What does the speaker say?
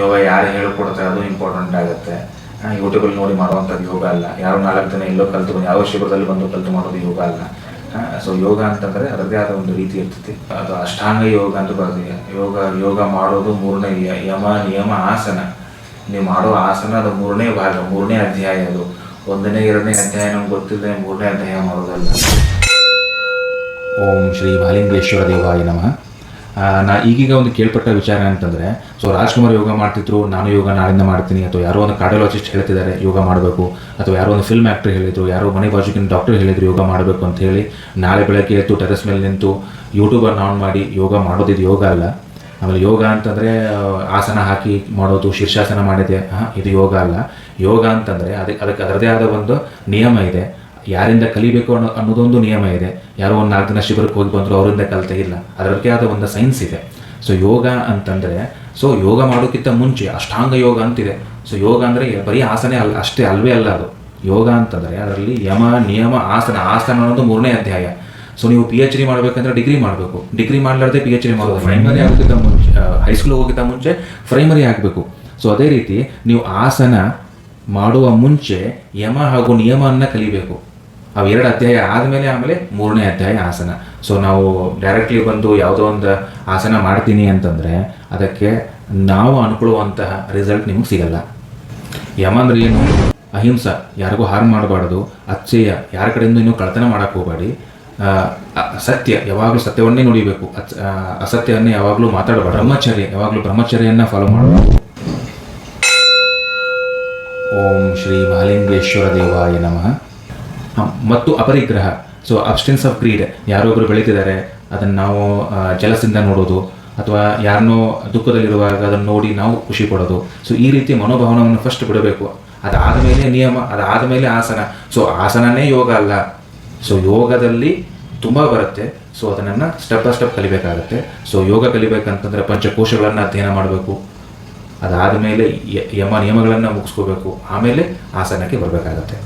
ಯೋಗ ಯಾರು ಹೇಳ್ಕೊಡ್ತಾರೆ, ಅದು ಇಂಪಾರ್ಟೆಂಟ್ ಆಗುತ್ತೆ. ಯೂಟ್ಯೂಬಲ್ಲಿ ನೋಡಿ ಮಾಡುವಂಥದ್ದು ಯೋಗ ಅಲ್ಲ. ಯಾರು ನಾಲ್ಕು ದಿನ ಎಲ್ಲೋ ಕಲ್ತು ಯಾವ ಶಿಬಿರದಲ್ಲಿ ಬಂದು ಕಲ್ತು ಮಾಡೋದು ಯೋಗ ಅಲ್ಲ. ಸೊ ಯೋಗ ಅಂತಂದರೆ ಅದರದೇ ಆದ ಒಂದು ರೀತಿ ಇರ್ತೈತಿ. ಅದು ಅಷ್ಟಾಂಗ ಯೋಗ ಅಂತ ಬರ್ತದೆ ಯೋಗ ಯೋಗ ಮಾಡೋದು ಮೂರನೇ ಯಮ, ನಿಯಮ, ಆಸನ. ನೀವು ಮಾಡೋ ಆಸನ ಅದು ಮೂರನೇ ಭಾಗ, ಮೂರನೇ ಅಧ್ಯಾಯ ಅದು. ಒಂದನೇ, ಎರಡನೇ ಅಧ್ಯಾಯ ನಮ್ಗೆ ಗೊತ್ತಿಲ್ಲದೆ ಮೂರನೇ ಅಧ್ಯಾಯ ಮಾಡೋದಲ್ಲ. ಓಂ ಶ್ರೀ ಬಾಲಿಂಗೇಶ್ವರ ದೇವಾಯ ನಮಃ. ನಾ ಈಗೀಗ ಒಂದು ಕೇಳ್ಪಟ್ಟ ವಿಚಾರ ಅಂತಂದರೆ, ಸೊ ರಾಜ್ಕುಮಾರ್ ಯೋಗ ಮಾಡ್ತಿದ್ರು, ನಾನು ಯೋಗ ನಾಳಿಂದ ಮಾಡ್ತೀನಿ, ಅಥವಾ ಯಾರೋ ಒಂದು ಕಾರ್ಡಿಯಾಲಜಿಸ್ಟ್ ಹೇಳ್ತಿದ್ದಾರೆ, ಯೋಗ ಮಾಡಬೇಕು, ಅಥವಾ ಯಾರೋ ಒಂದು ಫಿಲ್ಮ್ ಆಕ್ಟರ್ ಹೇಳಿದ್ರು, ಯಾರೋ ಮನೆ ಬಾಜುಕಿನ ಡಾಕ್ಟರ್ ಹೇಳಿದ್ರು, ಯೋಗ ಮಾಡಬೇಕು ಅಂತ ಹೇಳಿ, ನಾಳೆ ಬೆಳಗ್ಗೆ ಎದ್ದು ಟೆರೆಸ್ ಮೇಲೆ ನಿಂತು ಯೂಟ್ಯೂಬರ್ ಆನ್ ಮಾಡಿ ಯೋಗ ಮಾಡೋದಿದು ಯೋಗ ಅಲ್ಲ. ಆಮೇಲೆ ಯೋಗ ಅಂತಂದರೆ ಆಸನ ಹಾಕಿ ಮಾಡೋದು, ಶೀರ್ಷಾಸನ ಮಾಡಿದೆ ಇದು ಯೋಗ ಅಲ್ಲ. ಯೋಗ ಅಂತಂದರೆ, ಅದಕ್ಕೆ ಅದಕ್ಕೆ ಅದರದೇ ಆದ ಒಂದು ನಿಯಮ ಇದೆ. ಯಾರಿಂದ ಕಲಿಬೇಕು ಅನ್ನೋ ಅನ್ನೋದೊಂದು ನಿಯಮ ಇದೆ. ಯಾರೋ ಒಂದು ನಾಲ್ಕು ದಿನ ಶಿಬಿರಕ್ಕೆ ಹೋಗಿ ಬಂದರು ಅವರಿಂದ ಕಲಿತ ಇಲ್ಲ. ಅದರದ್ದೇ ಆದ ಒಂದು ಸೈನ್ಸ್ ಇದೆ. ಸೊ ಯೋಗ ಅಂತಂದರೆ ಸೊ ಯೋಗ ಮಾಡೋಕ್ಕಿಂತ ಮುಂಚೆ ಅಷ್ಟಾಂಗ ಯೋಗ ಅಂತಿದೆ. ಸೊ ಯೋಗ ಅಂದರೆ ಬರೀ ಆಸನೆ ಅಲ್ಲ ಅಷ್ಟೇ ಅಲ್ವೇ ಅಲ್ಲ ಅದು. ಯೋಗ ಅಂತಂದರೆ ಅದರಲ್ಲಿ ಯಮ ನಿಯಮ ಆಸನ ಆಸನ ಅನ್ನೋದು ಮೂರನೇ ಅಧ್ಯಾಯ. ಸೊ ನೀವು ಪಿ ಎಚ್ ಡಿ ಮಾಡಬೇಕಂದ್ರೆ ಡಿಗ್ರಿ ಮಾಡಬೇಕು. ಡಿಗ್ರಿ ಮಾಡಲಾರ್ದೆ ಪಿ ಎಚ್ ಡಿ ಮಾಡೋದು ಪ್ರೈಮರಿ ಆಗೋಕ್ಕಿಂತ ಮುಂಚೆ. ಹೈಸ್ಕೂಲ್ ಹೋಗೋಕ್ಕಿಂತ ಮುಂಚೆ ಪ್ರೈಮರಿ ಆಗಬೇಕು. ಸೊ ಅದೇ ರೀತಿ ನೀವು ಆಸನ ಮಾಡುವ ಮುಂಚೆ ಯಮ ಹಾಗೂ ನಿಯಮವನ್ನು ಕಲಿಬೇಕು. ಅವು ಎರಡು ಅಧ್ಯಾಯ ಆದಮೇಲೆ ಆಮೇಲೆ ಮೂರನೇ ಅಧ್ಯಾಯ ಆಸನ. ಸೊ ನಾವು ಡೈರೆಕ್ಟ್ಲಿ ಬಂದು ಯಾವುದೋ ಒಂದು ಆಸನ ಮಾಡ್ತೀನಿ ಅಂತಂದರೆ ಅದಕ್ಕೆ ನಾವು ಅನ್ಕೊಳ್ಳುವಂತಹ ರಿಸಲ್ಟ್ ನಿಮಗೆ ಸಿಗಲ್ಲ. ಯಮ ಅಂದ್ರೆ ಏನು? ಅಹಿಂಸ. ಯಾರಿಗೂ ಹಾರ್ಮ್ ಮಾಡಬಾರ್ದು. ಅಚ್ಚೇಯ. ಯಾರ ಕಡೆಯಿಂದ ನೀವು ಕಳ್ತನ ಮಾಡಕ್ಕೆ ಹೋಗಬೇಡಿ. ಸತ್ಯ. ಯಾವಾಗಲೂ ಸತ್ಯವನ್ನೇ ನುಡಿಬೇಕು. ಅಚ್ ಅಸತ್ಯವನ್ನೇ ಯಾವಾಗಲೂ ಮಾತಾಡಬಾರ್ದು. ಬ್ರಹ್ಮಚರ್ಯ. ಯಾವಾಗಲೂ ಬ್ರಹ್ಮಚರ್ಯನ್ನ ಫಾಲೋ ಮಾಡಬೇಕು. ಓಂ ಶ್ರೀ ಮಹಾಲಿಂಗೇಶ್ವರ ದೇವಾಯ ನಮಃ. ಮತ್ತು ಅಪರಿಗ್ರಹ. ಸೊ ಅಬ್ಸ್ಟೆನ್ಸ್ ಆಫ್ ಗ್ರೀಡ್ ಯಾರೊಬ್ಬರು ಬೆಳೀತಿದ್ದಾರೆ, ಅದನ್ನು ನಾವು ಜಲಸದಿಂದ ಜಲಸಿಂದ ನೋಡೋದು, ಅಥವಾ ಯಾರನ್ನೋ ದುಃಖದಲ್ಲಿರುವಾಗ ಅದನ್ನು ನೋಡಿ ನಾವು ಖುಷಿ ಪಡೋದು. ಸೊ ಈ ರೀತಿ ಮನೋಭಾವನವನ್ನು ಫಸ್ಟ್ ಬಿಡಬೇಕು. ಅದಾದ ಮೇಲೆ ನಿಯಮ, ಅದಾದ ಮೇಲೆ ಆಸನ. ಸೊ ಆಸನನೇ ಯೋಗ ಅಲ್ಲ. ಸೊ ಯೋಗದಲ್ಲಿ ತುಂಬ ಬರುತ್ತೆ. ಸೊ ಅದನ್ನು ಸ್ಟೆಪ್ ಬೈ ಸ್ಟೆಪ್ ಕಲಿಬೇಕಾಗುತ್ತೆ. ಸೊ ಯೋಗ ಕಲಿಬೇಕಂತಂದರೆ ಪಂಚಕೋಶಗಳನ್ನು ಅಧ್ಯಯನ ಮಾಡಬೇಕು. ಅದಾದ ಮೇಲೆ ಯಮ ನಿಯಮಗಳನ್ನು ಮುಗಿಸ್ಕೋಬೇಕು. ಆಮೇಲೆ ಆಸನಕ್ಕೆ ಬರಬೇಕಾಗತ್ತೆ.